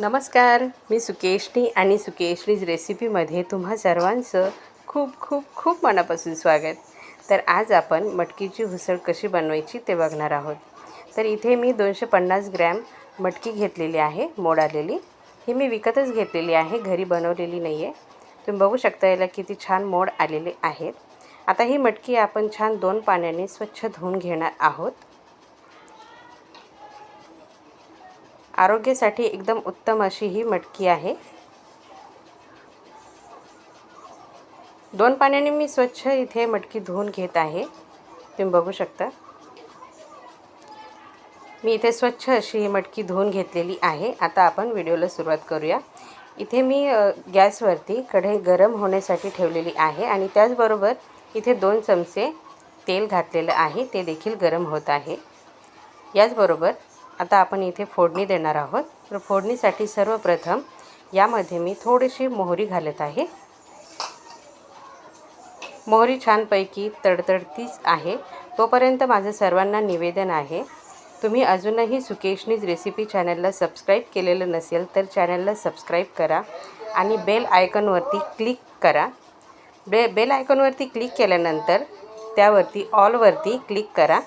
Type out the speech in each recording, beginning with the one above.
नमस्कार मी सुकेशनी आणि सुकेशनीज रेसिपीमध्ये तुम्हा सर्वांचं खूप खूप खूप मनापासून स्वागत. तर आज आपण मटकीची उसळ कशी बनवायची ते बघणार आहोत. तर इथे मी दोनशे पन्नास ग्रॅम मटकी घेतलेली आहे मोड आलेली ही मी विकतच घेतलेली आहे घरी बनवलेली नाही आहे तुम्ही बघू शकता याला किती छान मोड आलेले आहेत. आता ही मटकी आपण छान दोन पाण्याने स्वच्छ धुवून घेणार आहोत. आरोग्यासाठी एकदम उत्तम अशी ही मटकी आहे. दोन पाण्याने मी स्वच्छ इथे मटकी धुवून घेत आहे. तुम्ही बघू शकता. मी इथे स्वच्छ अशी ही मटकी धुवून घेतलेली आहे. आता आपण व्हिडिओला सुरुवात करूया. इथे मी गॅसवरती कढई गरम होण्यासाठी ठेवलेली आहे आणि त्याचबरोबर इथे दोन चमचे तेल घातलेलं आहे. ते देखील गरम होत आहे. याचबरोबर आता आपण इथे फोडणी देणार आहोत. तर फोडणीसाठी सर्वप्रथम यामध्ये मी थोडीशी मोहरी घालत आहे. मोहरी छानपैकी तडतडतीच आहे. तोपर्यंत माझं सर्वांना निवेदन आहे तुम्ही अजूनही सुकेशनीज रेसिपी चॅनलला सबस्क्राईब केलेलं नसेल तर चॅनलला सबस्क्राईब करा आणि बेल आयकॉनवरती क्लिक करा. बे बेल आयकॉनवरती क्लिक केल्यानंतर त्यावरती ऑलवरती क्लिक करा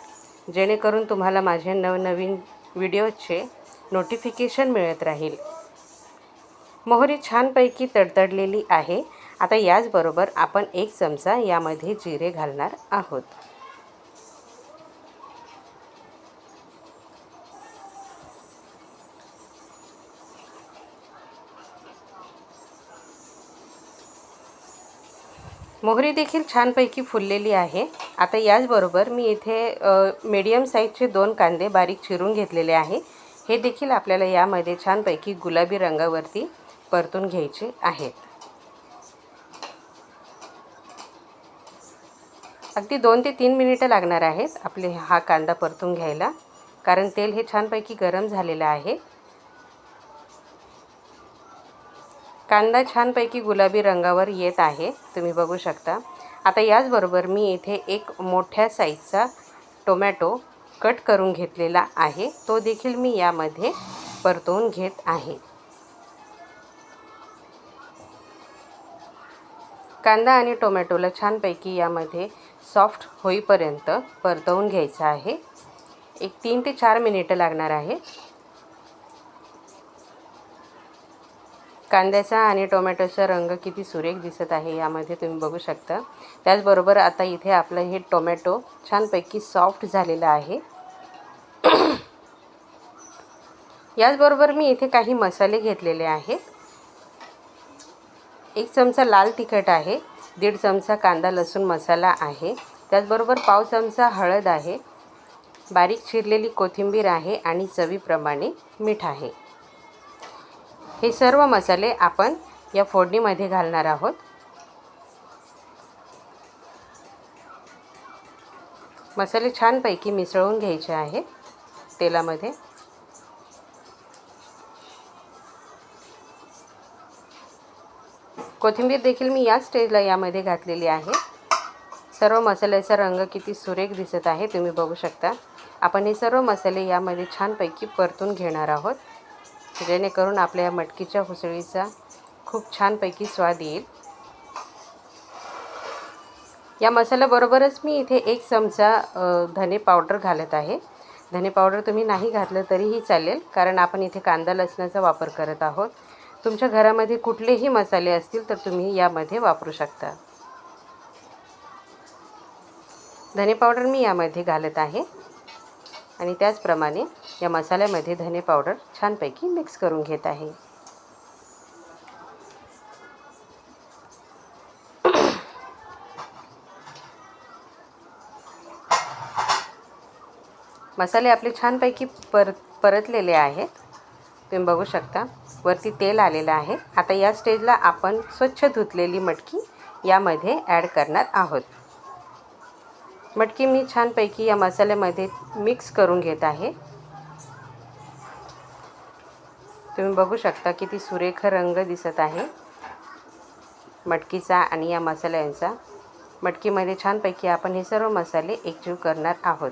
जेणेकरून तुम्हाला माझे नवनवीन व्हिडिओचे नोटिफिकेशन मिळत राहील. मोहरी छानपैकी तडतडलेली आहे. आता याचबरोबर आपण एक चमचा यामध्ये जिरे घालणार आहोत. मोहरी देखील छानपैकी फुललेली आहे. आता याचबरोबर मी इथे मीडियम साईजचे दोन कांदे बारीक चिरून घेतलेले आहे. हे देखील आपल्याला यामध्ये छानपैकी गुलाबी रंगावरती परतून घ्यायचे आहेत. अगदी दोन ते तीन मिनिटं लागणार आहेत आपले हा कांदा परतून घ्यायला. कारण तेल हे छानपैकी गरम झालेलं आहे. कांदा छानपैकी गुलाबी रंगावर येत आहे. तुम्ही बघू शकता. आता याचबरोबर मी इथे एक मोठ्या साईजचा टोमॅटो कट करून घेतलेला आहे. तो देखील मी यामध्ये परतवून घेत आहे. कांदा आणि टोमॅटोला छानपैकी यामध्ये सॉफ्ट होईपर्यंत परतवून घ्यायचं आहे. एक तीन ते चार मिनिटं लागणार आहे कांद्याचा आणि टोमॅटोचा रंग किती सुरेख दिसत आहे यामध्ये तुम्ही बघू शकता. त्याचबरोबर आता इथे आपलं हे टोमॅटो छानपैकी सॉफ्ट झालेलं आहे. याचबरोबर मी इथे काही मसाले घेतलेले आहेत. एक चमचा लाल तिखट आहे दीड चमचा कांदा लसूण मसाला आहे. त्याचबरोबर पाव चमचा हळद आहे. बारीक चिरलेली कोथिंबीर आहे आणि चवीप्रमाणे मीठ आहे. हे सर्व मसाले आपण या फोडणीमध्ये घालणार आहोत. मसाले छानपैकी मिसळून घ्यायचे आहे तेलामध्ये. कोथिंबीर देखील मी या स्टेजला यामध्ये घातलेली आहे. सर्व मसाल्याचा रंग किती सुरेख दिसत आहे तुम्ही बघू शकता. आपण हे सर्व मसाले यामध्ये छानपैकी परतून घेणार आहोत. जेणेकरून आपल्या या मटकीच्या हुसळीचा खूप छानपैकी स्वाद येईल. या मसाल्याबरोबरच मी इथे एक चमचा धने पावडर घालत आहे. धने पावडर तुम्ही नाही घातलं तरीही चालेल कारण आपण इथे कांदा लसणाचा वापर करत आहोत. तुमच्या घरामध्ये कुठलेही मसाले असतील तर तुम्ही यामध्ये वापरू शकता. धने पावडर मी यामध्ये घालत आहे. आणि त्याचप्रमाणे या मसाल्यामध्ये धने पावडर छानपैकी मिक्स करून घेत आहे. मसाले आपले छानपैकी पर परतलेले आहेत. तुम्ही बघू शकता वरती तेल आलेलं आहे. आता या स्टेजला आपण स्वच्छ धुतलेली मटकी यामध्ये ॲड करणार आहोत. मटकी मी छानपैकी या मसाल्यामध्ये मिक्स करून घेत आहे. तुम्ही बघू शकता किती सुरेख रंग दिसत आहे. मटकीचा आणि या मसाल्यांचा. मटकीमध्ये छानपैकी आपण हे सर्व मसाले एकजीव करणार आहोत.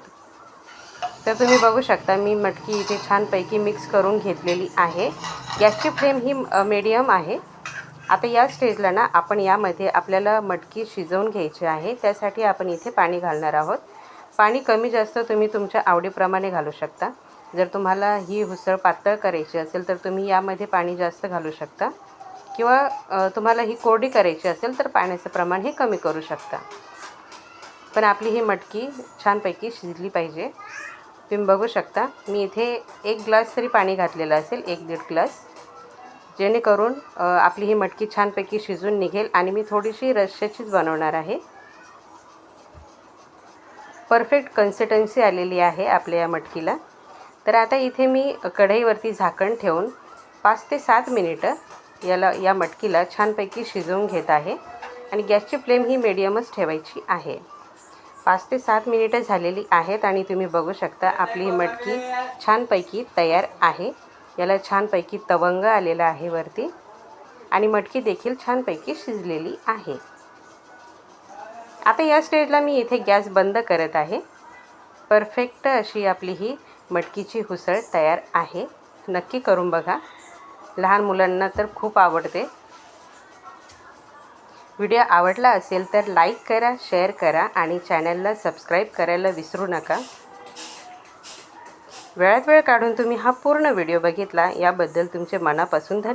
तर तुम्ही बघू शकता मी मटकी इथे छानपैकी मिक्स करून घेतलेली आहे. गॅसची फ्लेम ही मीडियम आहे. आता या स्टेजला ना आपण यामध्ये आपल्याला मटकी शिजवून घ्यायची आहे. त्यासाठी आपण इथे पाणी घालणार आहोत. पाणी कमी जास्त तुम्ही तुमच्या आवडीप्रमाणे घालू शकता. जर तुम्हाला ही उसळ पातळ करायची असेल तर तुम्ही यामध्ये पाणी जास्त घालू शकता. किंवा तुम्हाला ही कोरडी करायची असेल तर पाण्याचं प्रमाण हे कमी करू शकता. पण आपली ही मटकी छानपैकी शिजली पाहिजे. तुम्ही बघू शकता मी इथे एक ग्लास तरी पाणी घातलेलं असेल एक दीड ग्लास. जेणेकरून आपली ही मटकी छानपैकी शिजून निघेल आणि मी थोडीशी रश्श्याचीच बनवणार आहे. परफेक्ट कन्सिस्टन्सी आलेली आहे आपल्या या मटकीला. तर आता इथे मी कढईवरती झाकण ठेवून पाच ते सात मिनिटं याला या मटकीला छानपैकी शिजवून घेत आहे. आणि गॅसची फ्लेम ही मिडियमच ठेवायची आहे. पाच ते सात मिनिटं झालेली आहेत आणि तुम्ही बघू शकता आपली ही मटकी छानपैकी तयार आहे. याला छानपैकी तवंग आलेला आहे वरती. आणि मटकी देखील छानपैकी शिजलेली आहे. आता या स्टेजला मी इथे गॅस बंद करत आहे. परफेक्ट अशी आपली ही मटकीची हुसळ तयार आहे. नक्की करून बघा. लहान मुलांना तर खूप आवडते. व्हिडिओ आवडला असेल तर लाईक करा शेअर करा आणि चॅनलला सबस्क्राईब करायला विसरू नका. वेळात वेळ काढून तुम्ही हा पूर्ण व्हिडिओ बघितला याबद्दल तुमचे मनापासून धन्यवाद.